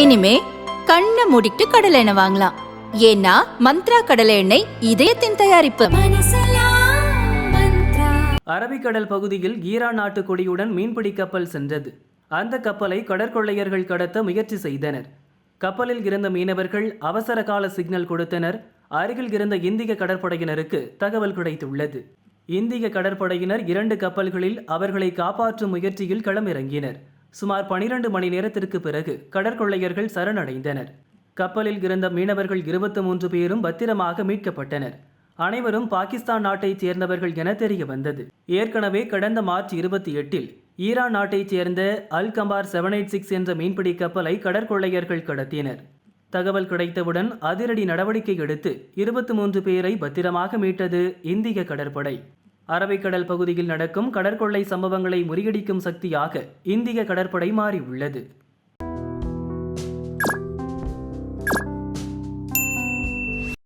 இனிமே கண்ணை மூடிட்டு கடலை எண்ணெய் வாங்கலாம். ஏன்னா மந்த்ரா கடலை எண்ணெய் இதயத்தின் தயாரிப்பு. அரபிக்கடல் பகுதியில் ஈரான் நாட்டு கொடியுடன் மீன்பிடி கப்பல் சென்றது. அந்த கப்பலை கடற்கொள்ளையர்கள் கடத்த முயற்சி செய்தனர். கப்பலில் இருந்த மீனவர்கள் அவசர கால சிக்னல் கொடுத்தனர். அருகில் இருந்த இந்திய கடற்படையினருக்கு தகவல் கிடைத்துள்ளது. இந்திய கடற்படையினர் இரண்டு கப்பல்களில் அவர்களை காப்பாற்றும் முயற்சியில் களமிறங்கினர். சுமார் 12 மணி நேரத்திற்கு பிறகு கடற்கொள்ளையர்கள் சரணடைந்தனர். கப்பலில் இருந்த மீனவர்கள் இருபத்தி மூன்று பேரும் பத்திரமாக மீட்கப்பட்டனர். அனைவரும் பாகிஸ்தான் நாட்டைச் சேர்ந்தவர்கள் என தெரிய வந்தது. ஏற்கனவே கடந்த மார்ச் இருபத்தி எட்டில் ஈரான் நாட்டைச் சேர்ந்த Al Kambar seven eight six என்ற மீன்பிடி கப்பலை கடற்கொள்ளையர்கள் கடத்தினர். தகவல் கிடைத்தவுடன் அதிரடி நடவடிக்கை எடுத்து இருபத்தி மூன்று பேரை பத்திரமாக மீட்டது இந்திய கடற்படை. அரபிக்கடல் பகுதியில் நடக்கும் கடற்கொள்ளை சம்பவங்களை முறியடிக்கும் சக்தியாக இந்திய கடற்படை மாறியுள்ளது.